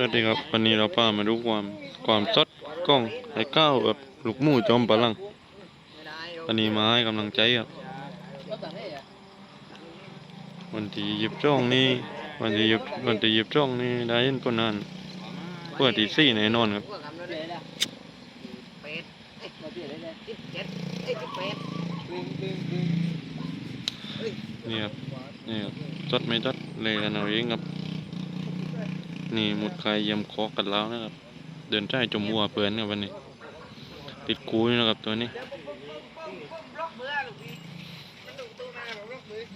สวัสดีครับวันนี้เราพามาดูความความสดกล้องไอ้ก้าวกับลูกหมูจอมพลังวันนี้มาให้กำลังใจครับวันที่หยิบจ้องนี่วันที่หยิบวันที่หยิบจ้องนี่ได้เห็นคนนั้นเพื่อที่สี่แน่นอนครับนี่ครับนี่ครับจดไม่จดเลยกันเอาเองครับ นี่หมุดใครเยี่ยมคอกันแล้วนะครับ เดินใจจมัวเปื่อนครับวันนี้ ติดกูอยู่นะครับตัวนี้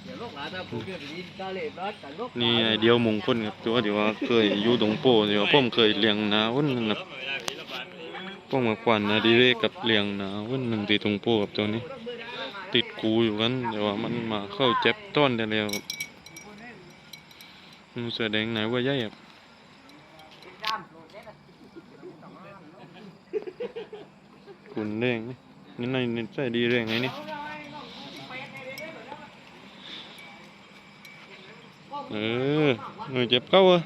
เดี๋ยวลูกหลานจะพูดเรื่องนี้ก็เลยรัดกันลูกนี่ไอเดียวมงคลครับตัวที่ว่าเคยอยู่ตรงโป้ที่ว่าผมเคยเลี้ยงนาวันนึงครับผมกับควันนาดีเรกกับเลี้ยงนาวันหนึ่งที่ตรงโป้กับตัวนี้ ติดกูอยู่กันแต่ว่ามันมาเข้าเจ็บต้นได้แล้วครับมันแสดงไหนว่าใหญ่ครับ คุณแดงนี่นี่ในนี่ใส่ดีแรงไงนี่เออเออเจ็บเก้าอะ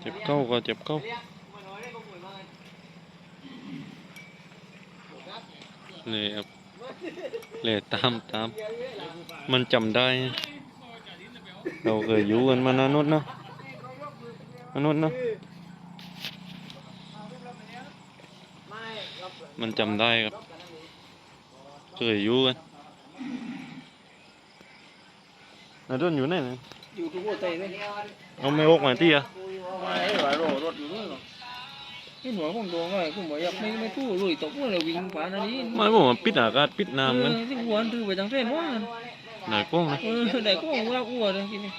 เจ็บเก้าก็เจ็บเก้าเลยครับเลยตามตามมันจำได้ เราเคยอยู่กันมานานนุษเนาะมานษย์เนาะ มันจำได้ครับ เคยอยู่กันนาต้นอยู่ไหนเนี่ยอยู่ทุกหัวใจเลยเอาไม่ออกมาที่อะไม่ไหวรอรถอยู่ด้วยหรอนี่หนูผมโดนไงผมบอกอยากไม่ไม่ตู้ลุยตกว่าเลยวิ่งผ่านอันนี้ไม่บอกว่าปิดอากาศปิดน้ำกันที่หัวถือไปจังเส้นว่าไหนกล้องนะเออไหนก็ว่าอ้วนเลยกินนี่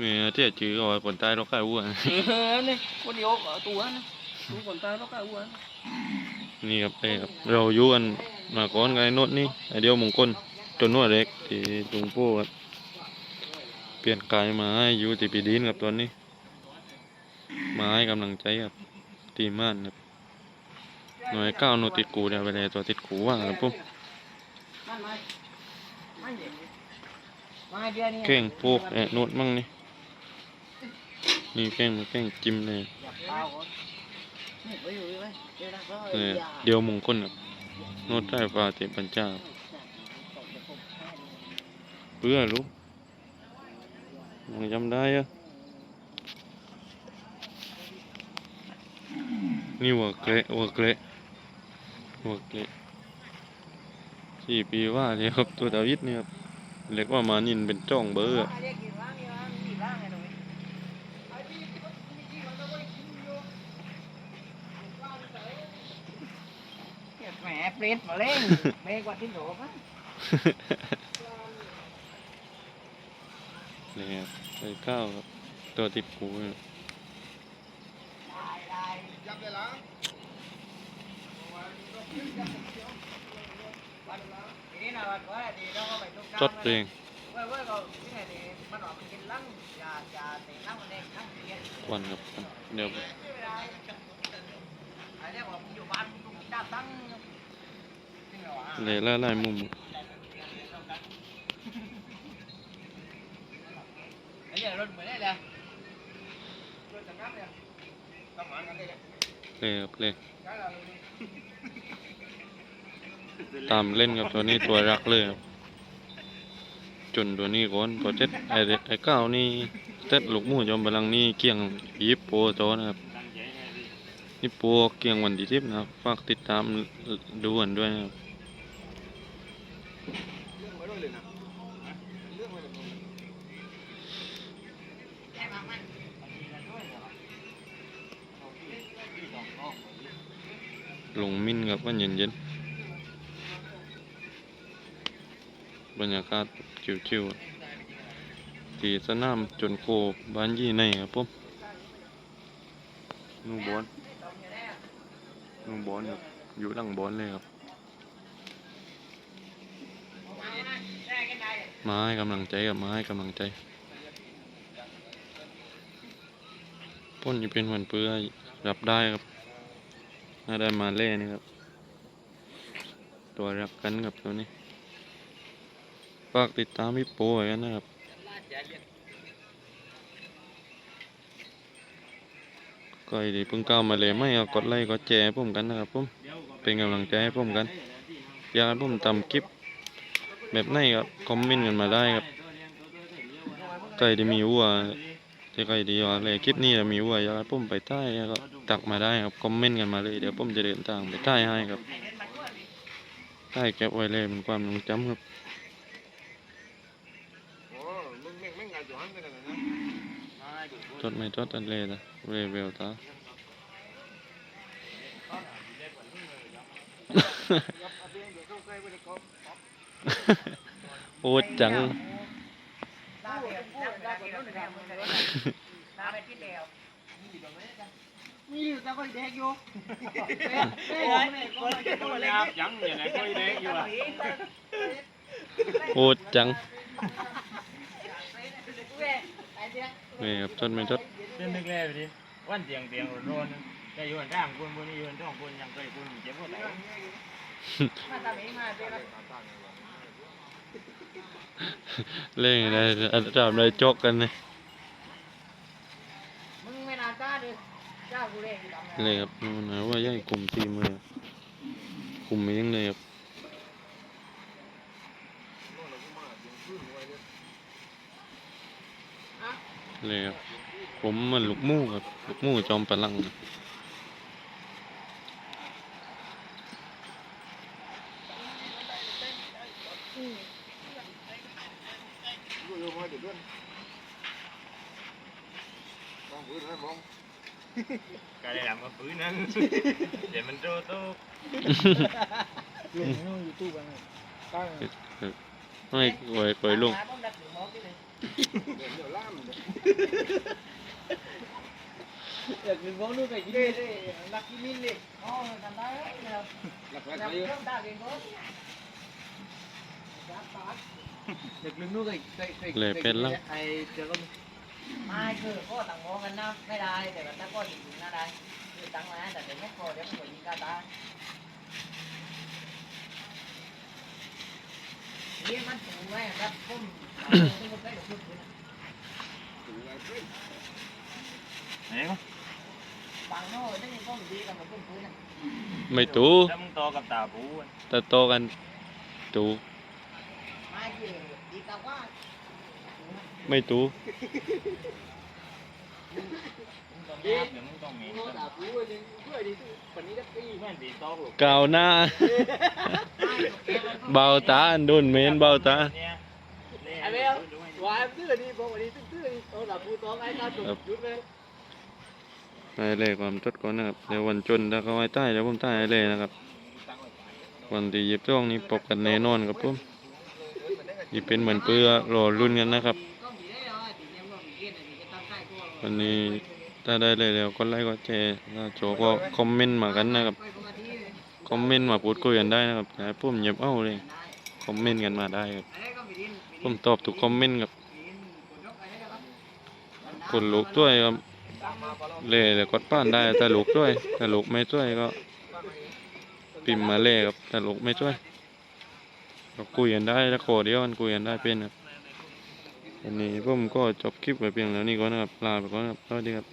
นี่เจ๊จือเอาไว้คนใต้เราใกล้อ้วนเออนี่คนเดียวตัวนะ นตายแล้วก็อ้วนนี่ครับเอ้ครับเราอยู่กันมาก่อนกันไอ้โนดนี่ไอเดียวมงคลจนนวดเล็กที่ตรงโป้ครับเปลี่ยนกายมาให้อยู่ที่ปีดินกับตัวนี้ มาให้กำลังใจครับตีม่านครับหน่วยก้าวโนติดกูเดี๋ยวไปเลยตัวติดกูว่างครับผมมันมามันมาเดือนนี้แกล้งพวกแอะโนดมั่งนี่นี่แกล้งแกล้งจิ้มเลย เปล่านี่ไปอยู่ไปเดี๋ยวนะก็เอออย่าเดียวมงคลครับโนดได้ฟ้าเตะปัญจาเพื่อลูกยังจำได้อะนี่หัวเกละหัวเกละหัวเกละสี่ปีว่าเลยครับตัวดาวิดเนี่ยครับเรียกว่ามานินเป็นจ้องเบอร์อะ แหม เปลี่ยนมาเล่นเมกว่าที่โหลมั้งนี่ครับใส่ข้าวครับตัวติดกูเนี่ยจดเพลงควันครับควั นเดี๋ยวเลยละลายมุมเลยครับเลยตามเล่นกับตัวนี้ตัวรักเลยครับจนตัวนี้ก่อนพอเจ็ดไอ้เด็กไอ้เก้านี่เจ็ดลูกหมูจอมพลังนี่เกี่ยงยิปโปโตนะครับยิปโปเกี่ยงวันที่สิบนะครับฝากติดตามดูกันด้วยนะครับ ลงมินครับวันเย็นๆบรรยากาศชิวๆที่สนามจนโคบ้านยี่ในครับผมนุ่งบอลนุ่งบอลครับอยู่หลังบอลเลยครับ มาให้กำลังใจกับมาให้กำลังใจพ้นอยู่เป็นวันเปื้อรับได้ครับถ้าได้มาเล่นี่ครับ ตัวรักกันกับตัวนี้ฝากติดตามพี่โป้กันนะครับก็ไอ้ที่เพิ่งก้าวมาเลยไม่เอากดไลค์กดแชร์ให้ผมกันนะครับผมเป็นกำลังใจให้ผมกัน อยากให้ผมทำคลิป แบบไหนครับคอมเมนต์กันมาได้ครับใครที่มีวัวที่ใครที่ว่าอะไรคลิปนี้มีวัวอยากให้ผมไปใต้ก็ตักมาได้ครับคอมเมนต์กันมาเลยเดี๋ยวผมจะเดินทางไปใต้ให้ครับใต้เก็บไว้เลยเป็นความทรงจำครับโอ้มึงแม่งแม่งไงอยู่หันกันเลยนะจดไม่จดอันเลยนะเวเวลตา โอ้จัง มีอยู่แต่ก็แดกอยู่ยังอย่างไรก็เด็กอยู่อะโอ้จังเวครับจดไม่จดเส้นนึกแล้วดิวันเตียงเตียงร้อนๆแต่อยู่อันข้างคนบนนี้อยู่อันท้องคนยังเคยคนเจ็บปวดไหล เล่นอะไรอันดับอะไรจกกันเลยมึงไม่น่าจ้าดิจ้ากูเล่นอยู่ดำเลยครับนู่นนะว่าย่ายกลุ่มทีมเลยกลุ่มไม่ยังเลยครับเลยครับผมมันลูกหมู่ครับลูกหมู่จอมพลังครับ ดูอยู่มาเดี๋ยวด้วย มองพื้นนะมองก็ได้ทำกับพื้นนั้นเดี๋ยวมันโตโตลงนู่นยูทูบกันตั้งไม่ไหวปล่อยลงเไปกินเลยนักกินมินเลยอ๋อทำได้แล้วหลักแล้วฐานเริ่เยอะมได้เองก็เด็กลืมนู้นเคยเคยเคยไอเจอก็ไม่คือก็ต่างมองกันนะไม่ได้แต่ว่าถ้าก็จริงๆนะได้คือตั้งมาแต่เดี๋ยวไม่พอเดี๋ยวมันก็ยิงกาตานี่มันถูกไหมครับผมผมก็ได้กับคุณนะไหนก็บางโน่ได้ยินก็ดีกับคุณคุณนะไม่ตูถ้ามึงโตกับตาปูแต่โตกันตูไม่คือดีกับว่าไม่ตูมึงต้องยับเดี๋ยวมึงต้องมีโน่ด่า ไม่ตู้กาวหน้าเบาตาอันโดนเมนเบาตาไอ้เลวายตื้อดีบอกว่าดีตื้อดีโอ้ด่าผู้ต้องไอ้ตาจุดยุดเลยไปเลยความจดก่อนนะครับเดี๋ยววันจนถ้าเขาให้ใต้เดี๋ยวผมใต้ให้เลยนะครับ วันที่ยิบจ้องนี้พบกันแน่นอนครับผม นี่เป็นเหมือนเพื่อรอรุ่นกันนะครับ วันนี้ถ้าได้เลยแล้วก็ไลค์ก็แชร์ถ้าโจก็คอมเมนต์มากันนะครับ คอมเมนต์มาพูดคุยกันได้นะครับแต่ผมเหยียบเอ้าเลย คอมเมนต์กันมาได้ครับ ผมตอบทุกคอมเมนต์ครับคนยกดลูกด้วยครับ เลยแล้วกดป้านได้ถ้าลูกด้วยถ้าลูกไม่ด้วยก็พิมมาเลยครับถ้าลูกไม่ด้วย ก็คุยกันได้แล้วขอเดียวมันคุยกันได้เป็นครับวันนี้ผมก็จบคลิปไว้เพียงแล้วนี่ก่อนนะครับลาไปก่อนครับสวัสดีครับ